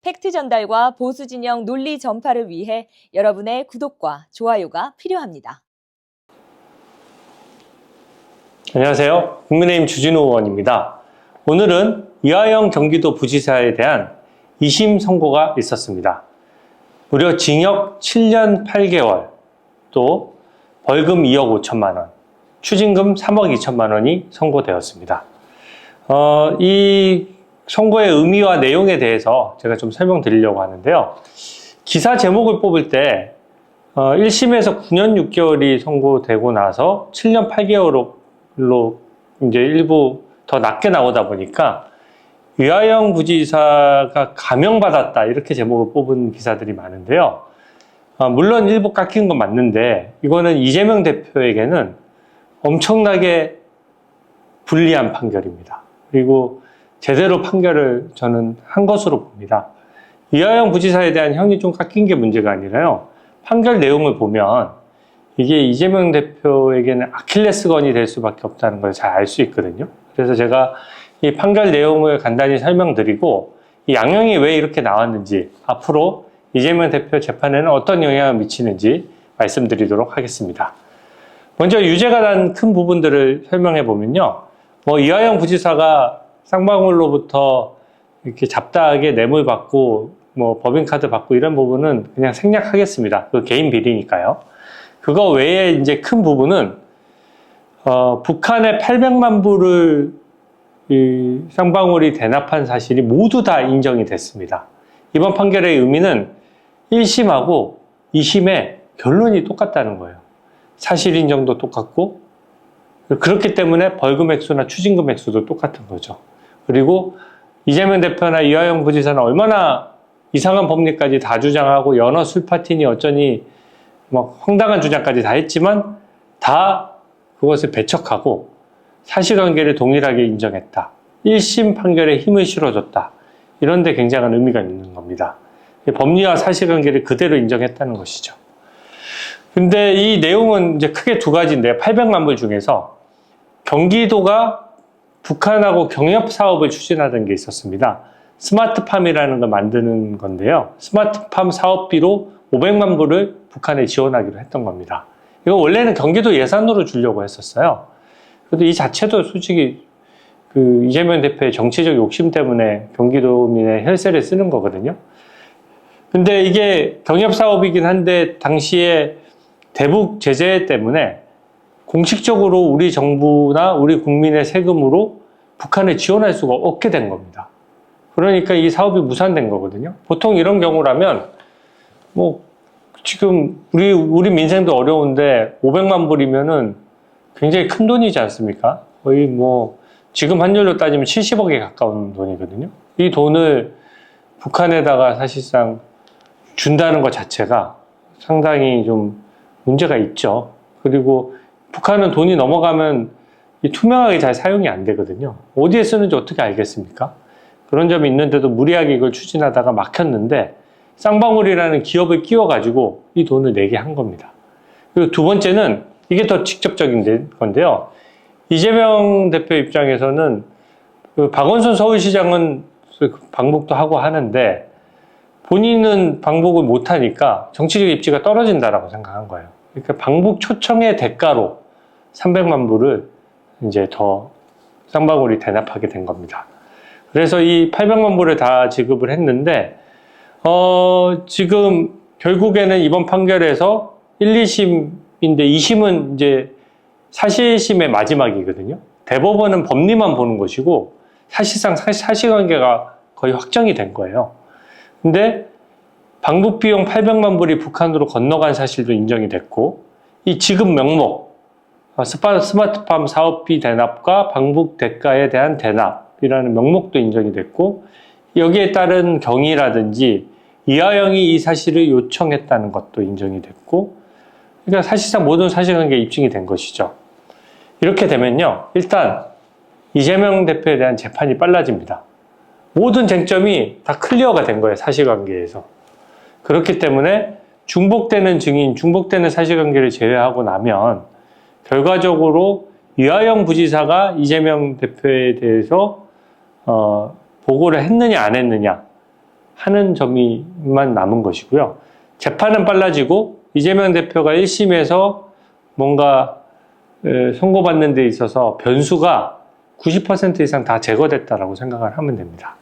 팩트 전달과 보수 진영 논리 전파를 위해 여러분의 구독과 좋아요가 필요합니다. 안녕하세요. 국민의힘 주진우 의원입니다. 오늘은 이하영 경기도 부지사에 대한 2심 선고가 있었습니다. 무려 징역 7년 8개월, 또 벌금 2억 5천만 원, 추징금 3억 2천만 원이 선고되었습니다. 어, 이 선고의 의미와 내용에 대해서 제가 좀 설명드리려고 하는데요. 기사 제목을 뽑을 때 어, 1심에서 9년 6개월이 선고되고 나서 7년 8개월로 이제 일부 더 낮게 나오다 보니까 유하영 부지사가 감형받았다 이렇게 제목을 뽑은 기사들이 많은데요. 어, 물론 일부 깎인 건 맞는데 이거는 이재명 대표에게는 엄청나게 불리한 판결입니다. 그리고 제대로 판결을 저는 한 것으로 봅니다. 이하영 부지사에 대한 형이 좀 깎인 게 문제가 아니라요. 판결 내용을 보면 이게 이재명 대표에게는 아킬레스건이 될 수밖에 없다는 걸 잘 알 수 있거든요. 그래서 제가 이 판결 내용을 간단히 설명드리고 이 양형이 왜 이렇게 나왔는지 앞으로 이재명 대표 재판에는 어떤 영향을 미치는지 말씀드리도록 하겠습니다. 먼저 유죄가 난 큰 부분들을 설명해 보면요. 뭐 이하영 부지사가 쌍방울로부터 이렇게 잡다하게 뇌물 받고 뭐 법인카드 받고 이런 부분은 그냥 생략하겠습니다. 그 개인 비리니까요. 그거 외에 이제 큰 부분은 어, 북한에 800만 불을 이 쌍방울이 대납한 사실이 모두 다 인정이 됐습니다. 이번 판결의 의미는 1심하고 2심의 결론이 똑같다는 거예요. 사실 인정도 똑같고 그렇기 때문에 벌금 액수나 추징금 액수도 똑같은 거죠. 그리고 이재명 대표나 이화영 부지사는 얼마나 이상한 법리까지 다 주장하고 연어 술파티니 어쩌니 막 황당한 주장까지 다 했지만 다 그것을 배척하고 사실관계를 동일하게 인정했다. 1심 판결에 힘을 실어줬다. 이런 데 굉장한 의미가 있는 겁니다. 법리와 사실관계를 그대로 인정했다는 것이죠. 근데 이 내용은 이제 크게 두 가지인데 800만 불 중에서 경기도가 북한하고 경협 사업을 추진하던 게 있었습니다. 스마트팜이라는 걸 만드는 건데요. 스마트팜 사업비로 500만 불을 북한에 지원하기로 했던 겁니다. 이거 원래는 경기도 예산으로 주려고 했었어요. 그래도 이 자체도 솔직히 그 이재명 대표의 정치적 욕심 때문에 경기도민의 혈세를 쓰는 거거든요. 근데 이게 경협 사업이긴 한데 당시에 대북 제재 때문에 공식적으로 우리 정부나 우리 국민의 세금으로 북한에 지원할 수가 없게 된 겁니다. 그러니까 이 사업이 무산된 거거든요. 보통 이런 경우라면 뭐 지금 우리 우리 민생도 어려운데 500만 불이면은 굉장히 큰 돈이지 않습니까? 거의 뭐 지금 환율로 따지면 70억에 가까운 돈이거든요. 이 돈을 북한에다가 사실상 준다는 것 자체가 상당히 좀 문제가 있죠. 그리고 북한은 돈이 넘어가면 투명하게 잘 사용이 안 되거든요. 어디에 쓰는지 어떻게 알겠습니까? 그런 점이 있는데도 무리하게 이걸 추진하다가 막혔는데 쌍방울이라는 기업을 끼워가지고 이 돈을 내게 한 겁니다. 그리고 두 번째는 이게 더 직접적인 건데요. 이재명 대표 입장에서는 그 박원순 서울시장은 방북도 하고 하는데 본인은 방북을 못하니까 정치적 입지가 떨어진다라고 생각한 거예요. 그러니까 방북 초청의 대가로 300만 불을 이제 더 쌍방울이 대납하게 된 겁니다. 그래서 이 800만 불을 다 지급을 했는데, 어, 지금 결국에는 이번 판결에서 1, 2심인데 2심은 이제 사실심의 마지막이거든요. 대법원은 법리만 보는 것이고 사실상 사실관계가 거의 확정이 된 거예요. 근데 방북 비용 800만 불이 북한으로 건너간 사실도 인정이 됐고 이 지급 명목 어, 스마트팜 사업비 대납과 방북 대가에 대한 대납이라는 명목도 인정이 됐고 여기에 따른 경위라든지 이하영이 이 사실을 요청했다는 것도 인정이 됐고 그러니까 사실상 모든 사실관계 입증이 된 것이죠. 이렇게 되면요. 일단 이재명 대표에 대한 재판이 빨라집니다. 모든 쟁점이 다 클리어가 된 거예요. 사실관계에서. 그렇기 때문에 중복되는 증인, 중복되는 사실관계를 제외하고 나면 결과적으로 유하영 부지사가 이재명 대표에 대해서 어, 보고를 했느냐 안 했느냐 하는 점이만 남은 것이고요. 재판은 빨라지고 이재명 대표가 1심에서 뭔가 에, 선고받는 데 있어서 변수가 90% 이상 다 제거됐다라고 생각을 하면 됩니다.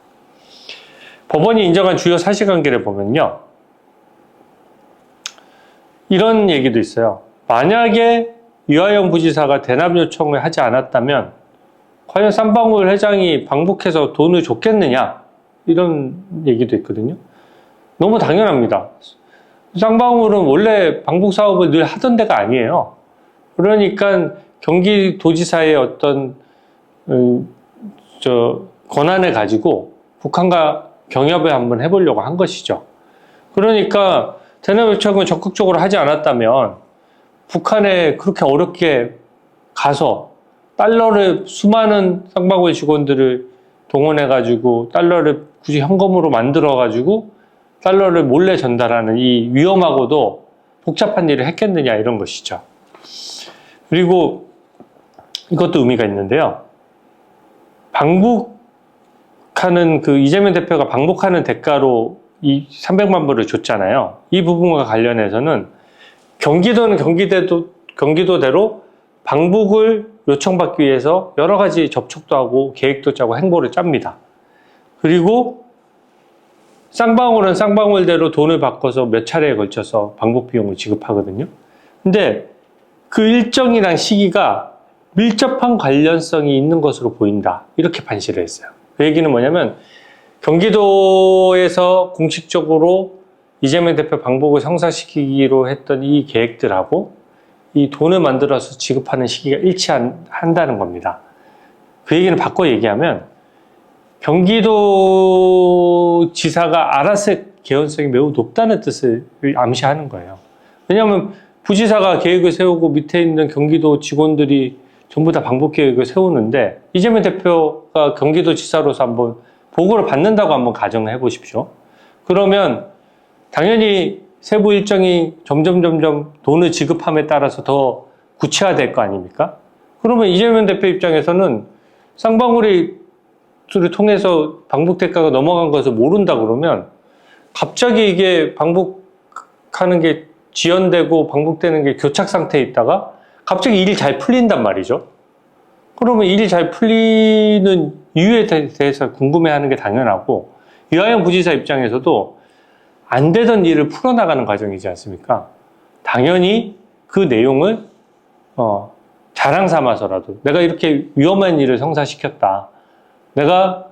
법원이 인정한 주요 사실관계를 보면요. 이런 얘기도 있어요. 만약에 유하영 부지사가 대납 요청을 하지 않았다면 과연 쌈방울 회장이 방북해서 돈을 줬겠느냐 이런 얘기도 있거든요. 너무 당연합니다. 쌍방울은 원래 방북 사업을 늘 하던 데가 아니에요. 그러니까 경기도지사의 어떤 음, 저 권한을 가지고 북한과 경협을 한번 해보려고 한 것이죠. 그러니까 대납 요청을 적극적으로 하지 않았다면 북한에 그렇게 어렵게 가서 달러를 수많은 쌍방울 직원들을 동원해가지고 달러를 굳이 현금으로 만들어가지고 달러를 몰래 전달하는 이 위험하고도 복잡한 일을 했겠느냐 이런 것이죠. 그리고 이것도 의미가 있는데요. 방북 하는 그 이재명 대표가 방북하는 대가로 이 300만 불을 줬잖아요. 이 부분과 관련해서는 경기도는 경기대도 경기도대로 방북을 요청받기 위해서 여러 가지 접촉도 하고 계획도 짜고 행보를 짭니다. 그리고 쌍방울은 쌍방울대로 돈을 바꿔서 몇 차례에 걸쳐서 방북 비용을 지급하거든요. 근데 그 일정이랑 시기가 밀접한 관련성이 있는 것으로 보인다. 이렇게 판시를 했어요. 그 얘기는 뭐냐면 경기도에서 공식적으로 이재명 대표 방북을 성사시키기로 했던 이 계획들하고 이 돈을 만들어서 지급하는 시기가 일치한다는 겁니다. 그 얘기는 바꿔 얘기하면 경기도 지사가 알았을 개연성이 매우 높다는 뜻을 암시하는 거예요. 왜냐하면 부지사가 계획을 세우고 밑에 있는 경기도 직원들이 전부 다 방북 계획을 세우는데 이재명 대표가 경기도 지사로서 한번 보고를 받는다고 한번 가정을 해보십시오. 그러면 당연히 세부 일정이 점점 점점 돈을 지급함에 따라서 더 구체화될 거 아닙니까? 그러면 이재명 대표 입장에서는 쌍방울이 를 통해서 방북 대가가 넘어간 것을 모른다 그러면 갑자기 이게 방북하는 게 지연되고 방북되는 게 교착 상태에 있다가 갑자기 일이 잘 풀린단 말이죠. 그러면 일이 잘 풀리는 이유에 대해서 궁금해하는 게 당연하고 이하영 부지사 입장에서도 안 되던 일을 풀어나가는 과정이지 않습니까? 당연히 그 내용을 어, 자랑 삼아서라도 내가 이렇게 위험한 일을 성사시켰다. 내가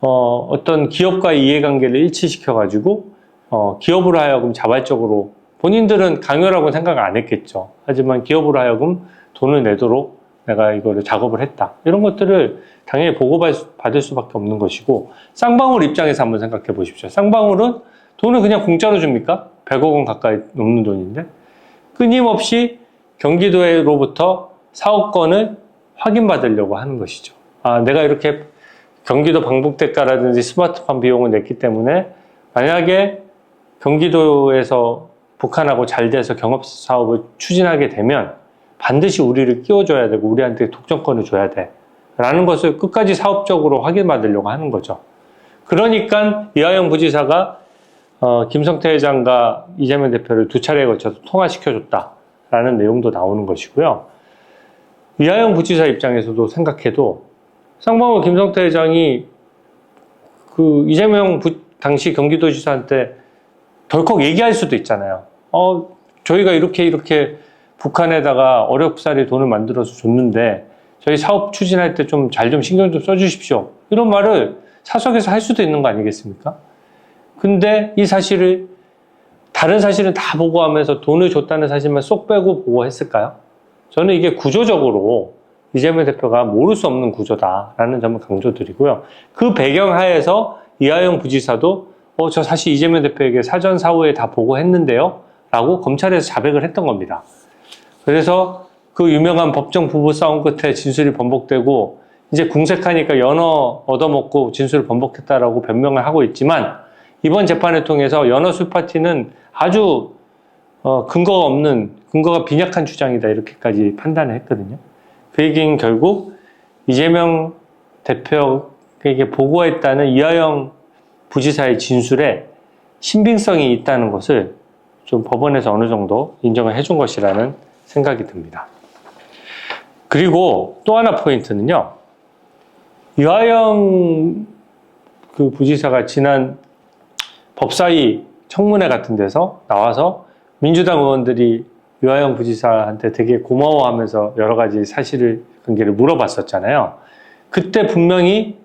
어, 어떤 기업과의 이해관계를 일치시켜 가지고 어, 기업으로 하여금 자발적으로 본인들은 강요라고 생각 안 했겠죠. 하지만 기업으로 하여금 돈을 내도록 내가 이거를 작업을 했다. 이런 것들을 당연히 보고받을 수밖에 없는 것이고 쌍방울 입장에서 한번 생각해 보십시오. 쌍방울은 돈을 그냥 공짜로 줍니까? 100억 원 가까이 넘는 돈인데 끊임없이 경기도로부터 사업권을 확인받으려고 하는 것이죠. 아, 내가 이렇게 경기도 방북대가라든지 스마트폰 비용을 냈기 때문에 만약에 경기도에서 북한하고 잘 돼서 경업 사업을 추진하게 되면 반드시 우리를 끼워줘야 되고 우리한테 독점권을 줘야 돼. 라는 것을 끝까지 사업적으로 확인받으려고 하는 거죠. 그러니까 이하영 부지사가 어, 김성태 회장과 이재명 대표를 두 차례에 걸쳐서 통화시켜줬다라는 내용도 나오는 것이고요. 이하영 부지사 입장에서도 생각해도 쌍방울 김성태 회장이 그 이재명 부, 당시 경기도지사한테 덜컥 얘기할 수도 있잖아요. 어, 저희가 이렇게 이렇게 북한에다가 어렵사리 돈을 만들어서 줬는데 저희 사업 추진할 때 좀잘좀 신경 좀 써주십시오. 이런 말을 사석에서 할 수도 있는 거 아니겠습니까? 근데 이 사실을 다른 사실은 다 보고하면서 돈을 줬다는 사실만 쏙 빼고 보고했을까요? 저는 이게 구조적으로 이재명 대표가 모를 수 없는 구조다라는 점을 강조드리고요. 그 배경 하에서 이하영 부지사도 어, 저 사실 이재명 대표에게 사전 사후에 다 보고했는데요. 라고 검찰에서 자백을 했던 겁니다. 그래서 그 유명한 법정 부부 싸움 끝에 진술이 번복되고 이제 궁색하니까 연어 얻어먹고 진술을 번복했다라고 변명을 하고 있지만 이번 재판을 통해서 연어 술 파티는 아주 어, 근거가 없는 근거가 빈약한 주장이다 이렇게까지 판단을 했거든요. 그 얘기는 결국 이재명 대표의 그에게 보고했다는 이하영 부지사의 진술에 신빙성이 있다는 것을 좀 법원에서 어느 정도 인정을 해준 것이라는 생각이 듭니다. 그리고 또 하나 포인트는요. 이하영 그 부지사가 지난 법사위 청문회 같은 데서 나와서 민주당 의원들이 유하영 부지사한테 되게 고마워하면서 여러 가지 사실을 관계를 물어봤었잖아요. 그때 분명히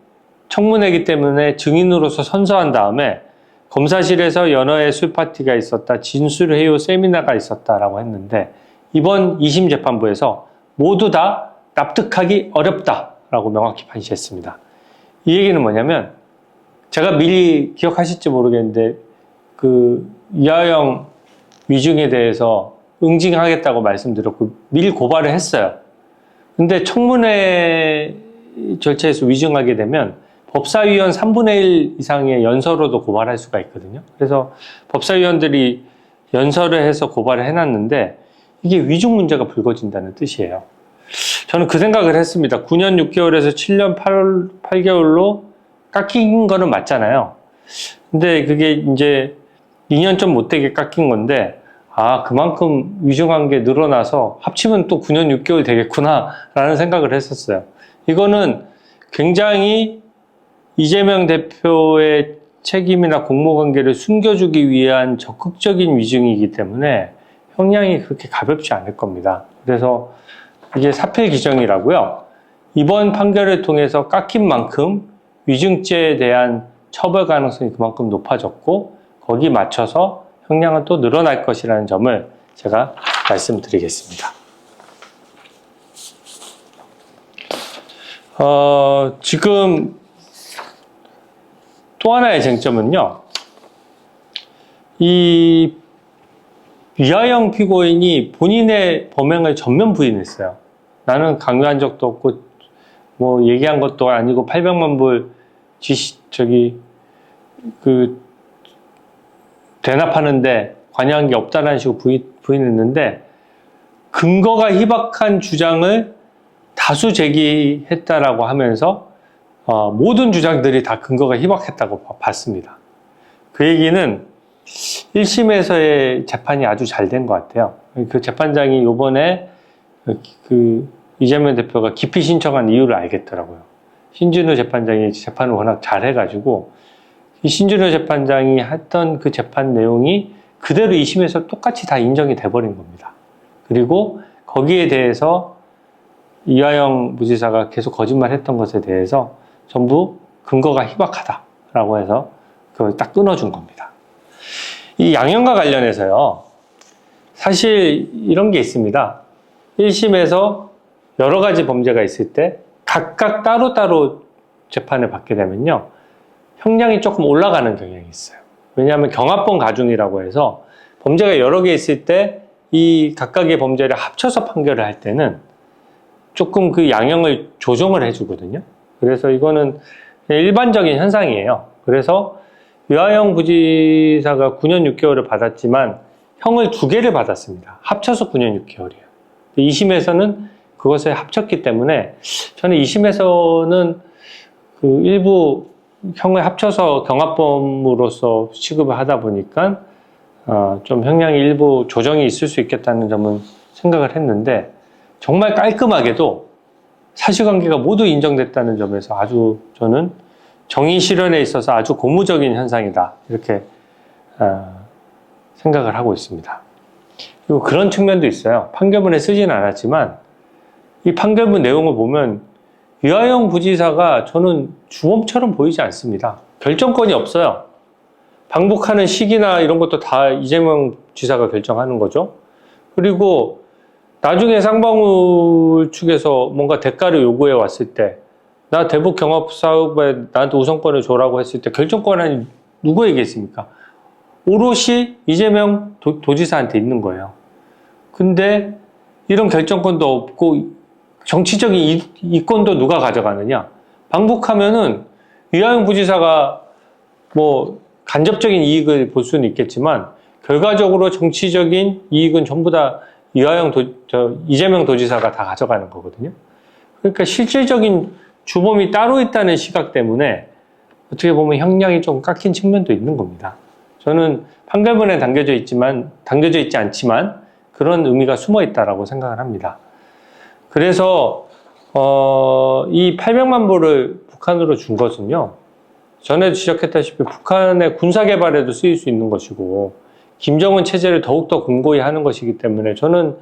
청문회이기 때문에 증인으로서 선서한 다음에 검사실에서 연어의 술 파티가 있었다, 진술회요 세미나가 있었다라고 했는데 이번 2심 재판부에서 모두 다 납득하기 어렵다라고 명확히 판시했습니다. 이 얘기는 뭐냐면 제가 미리 기억하실지 모르겠는데 그 이하영 위중에 대해서 응징하겠다고 말씀드렸고 미리 고발을 했어요. 근데 청문회 절차에서 위증하게 되면 법사위원 3분의 1 이상의 연서로도 고발할 수가 있거든요. 그래서 법사위원들이 연설을 해서 고발을 해놨는데 이게 위중 문제가 불거진다는 뜻이에요. 저는 그 생각을 했습니다. 9년 6개월에서 7년 8, 8개월로 깎인 거는 맞잖아요. 근데 그게 이제 2년 좀 못되게 깎인 건데, 아, 그만큼 위중한 게 늘어나서 합치면 또 9년 6개월 되겠구나, 라는 생각을 했었어요. 이거는 굉장히 이재명 대표의 책임이나 공모 관계를 숨겨주기 위한 적극적인 위증이기 때문에 형량이 그렇게 가볍지 않을 겁니다. 그래서 이게 사필 규정이라고요. 이번 판결을 통해서 깎인 만큼 위증죄에 대한 처벌 가능성이 그만큼 높아졌고 거기 맞춰서 형량은 또 늘어날 것이라는 점을 제가 말씀드리겠습니다. 어, 지금 또 하나의 쟁점은요. 이 위하영 피고인이 본인의 범행을 전면 부인했어요. 나는 강요한 적도 없고 뭐 얘기한 것도 아니고 800만 불 지시 저기 그 대납하는데 관여한 게 없다는 식으로 부인, 부인했는데 근거가 희박한 주장을 다수 제기했다라고 하면서 어, 모든 주장들이 다 근거가 희박했다고 봐- 봤습니다. 그 얘기는 1심에서의 재판이 아주 잘 된 것 같아요. 그 재판장이 요번에 그 이재명 대표가 기피 신청한 이유를 알겠더라고요. 신진우 재판장이 재판을 워낙 잘 해가지고 이 신진우 재판장이 했던 그 재판 내용이 그대로 2심에서 똑같이 다 인정이 돼버린 겁니다. 그리고 거기에 대해서 이하영 부지사가 계속 거짓말 했던 것에 대해서 전부 근거가 희박하다라고 해서 그걸 딱 끊어준 겁니다. 이 양형과 관련해서요. 사실 이런 게 있습니다. 1심에서 여러 가지 범죄가 있을 때 각각 따로따로 재판을 받게 되면요. 형량이 조금 올라가는 경향이 있어요. 왜냐하면 경합범 가중이라고 해서 범죄가 여러 개 있을 때 이 각각의 범죄를 합쳐서 판결을 할 때는 조금 그 양형을 조정을 해주거든요. 그래서 이거는 일반적인 현상이에요. 그래서 유하영 부지사가 9년 6개월을 받았지만 형을 두 개를 받았습니다. 합쳐서 9년 6개월이에요. 2심에서는 그것을 합쳤기 때문에 저는 2심에서는 그 일부 형을 합쳐서 경합범으로서 취급을 하다 보니까 어, 좀 형량이 일부 조정이 있을 수 있겠다는 점은 생각을 했는데 정말 깔끔하게도 사실관계가 모두 인정됐다는 점에서 아주 저는 정의 실현에 있어서 아주 고무적인 현상이다 이렇게 어, 생각을 하고 있습니다. 그리고 그런 측면도 있어요. 판결문에 쓰지는 않았지만 이 판결문 내용을 보면 유하영 부지사가 저는 주범처럼 보이지 않습니다. 결정권이 없어요. 방북하는 시기나 이런 것도 다 이재명 지사가 결정하는 거죠. 그리고 나중에 쌍방울 측에서 뭔가 대가를 요구해 왔을 때, 나 대북 경합 사업에 나한테 우선권을 줘라고 했을 때 결정권은 누구에게 있습니까? 오롯이 이재명 도, 도지사한테 있는 거예요. 근데 이런 결정권도 없고 정치적인 이, 이권도 누가 가져가느냐? 방북하면은 이하영 부지사가 뭐 간접적인 이익을 볼 수는 있겠지만 결과적으로 정치적인 이익은 전부 다 이하영 도, 저, 이재명 도지사가 다 가져가는 거거든요. 그러니까 실질적인 주범이 따로 있다는 시각 때문에 어떻게 보면 형량이 좀 깎인 측면도 있는 겁니다. 저는 판결문에 담겨져 있지만 담겨져 있지 않지만 그런 의미가 숨어 있다라고 생각을 합니다. 그래서 어, 이 800만 불을 북한으로 준 것은요. 전에도 지적했다시피 북한의 군사 개발에도 쓰일 수 있는 것이고 김정은 체제를 더욱더 공고히 하는 것이기 때문에 저는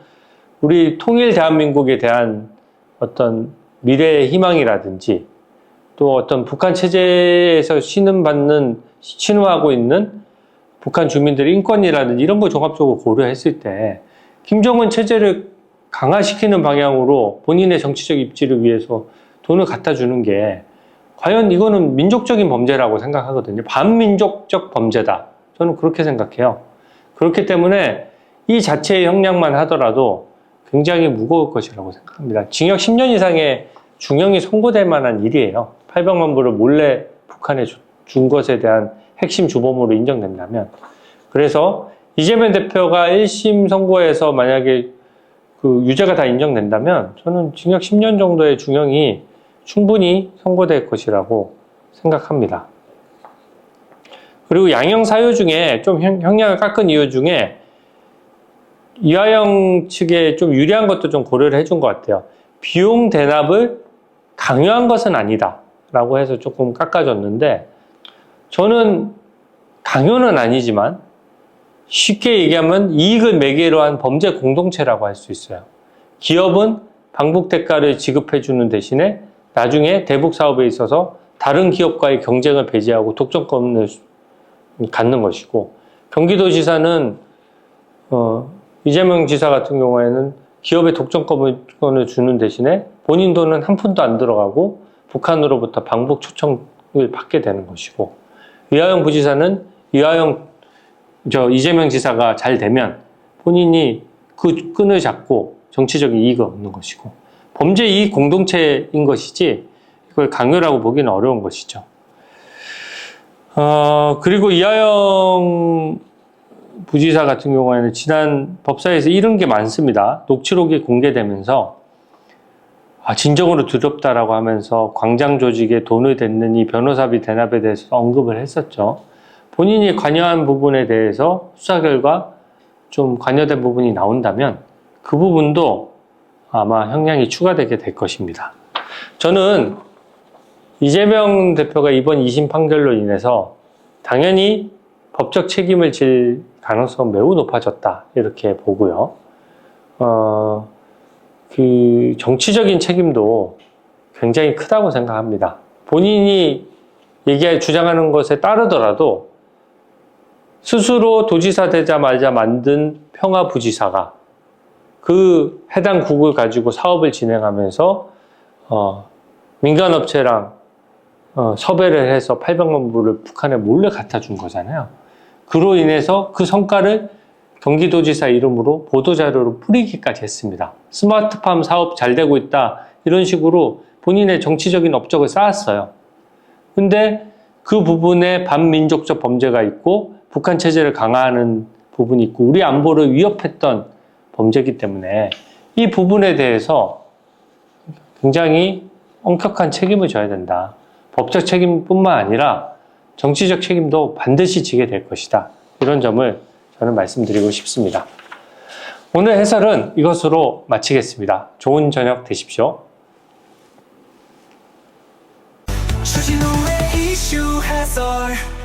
우리 통일 대한민국에 대한 어떤 미래의 희망이라든지 또 어떤 북한 체제에서 신음받는 신호하고 있는 북한 주민들의 인권이라든지 이런 걸 종합적으로 고려했을 때 김정은 체제를 강화시키는 방향으로 본인의 정치적 입지를 위해서 돈을 갖다 주는 게 과연 이거는 민족적인 범죄라고 생각하거든요. 반민족적 범죄다. 저는 그렇게 생각해요. 그렇기 때문에 이 자체의 형량만 하더라도 굉장히 무거울 것이라고 생각합니다. 징역 10년 이상의 중형이 선고될 만한 일이에요. 800만 불을 몰래 북한에 주- 준 것에 대한 핵심 주범으로 인정된다면. 그래서 이재명 대표가 1심 선고에서 만약에 그 유죄가 다 인정된다면 저는 징역 10년 정도의 중형이 충분히 선고될 것이라고 생각합니다. 그리고 양형 사유 중에 좀 형- 형량을 깎은 이유 중에 이하영 측에 좀 유리한 것도 좀 고려를 해준 것 같아요. 비용 대납을 강요한 것은 아니다. 라고 해서 조금 깎아줬는데, 저는 강요는 아니지만, 쉽게 얘기하면 이익을 매개로 한 범죄 공동체라고 할 수 있어요. 기업은 방북 대가를 지급해주는 대신에 나중에 대북 사업에 있어서 다른 기업과의 경쟁을 배제하고 독점권을 갖는 것이고, 경기도지사는 어, 이재명 지사 같은 경우에는 기업에 독점권을 주는 대신에 본인 돈은 한 푼도 안 들어가고 북한으로부터 방북 초청을 받게 되는 것이고 이하영 부지사는 이하영 저 이재명 지사가 잘 되면 본인이 그 끈을 잡고 정치적인 이익을 얻는 것이고 범죄 이익 공동체인 것이지 이걸 강요라고 보기는 어려운 것이죠. 어, 그리고 이하영 부지사 같은 경우에는 지난 법사에서 이런 게 많습니다. 녹취록이 공개되면서 아, 진정으로 두렵다라고 하면서 광장 조직에 돈을 댔는 이 변호사비 대납에 대해서 언급을 했었죠. 본인이 관여한 부분에 대해서 수사 결과 좀 관여된 부분이 나온다면 그 부분도 아마 형량이 추가되게 될 것입니다. 저는 이재명 대표가 이번 2심 판결로 인해서 당연히 법적 책임을 질 가능성 매우 높아졌다 이렇게 보고요. 어, 그 정치적인 책임도 굉장히 크다고 생각합니다. 본인이 얘기할 주장하는 것에 따르더라도 스스로 도지사 되자마자 만든 평화부지사가 그 해당 국을 가지고 사업을 진행하면서 어, 민간업체랑 어, 섭외를 해서 800만 불을 북한에 몰래 갖다 준 거잖아요. 그로 인해서 그 성과를 경기도지사 이름으로 보도자료로 뿌리기까지 했습니다. 스마트팜 사업 잘 되고 있다. 이런 식으로 본인의 정치적인 업적을 쌓았어요. 근데 그 부분에 반민족적 범죄가 있고 북한 체제를 강화하는 부분이 있고 우리 안보를 위협했던 범죄이기 때문에 이 부분에 대해서 굉장히 엄격한 책임을 져야 된다. 법적 책임뿐만 아니라 정치적 책임도 반드시 지게 될 것이다. 이런 점을 저는 말씀드리고 싶습니다. 오늘 해설은 이것으로 마치겠습니다. 좋은 저녁 되십시오. 주진우의 이슈 해설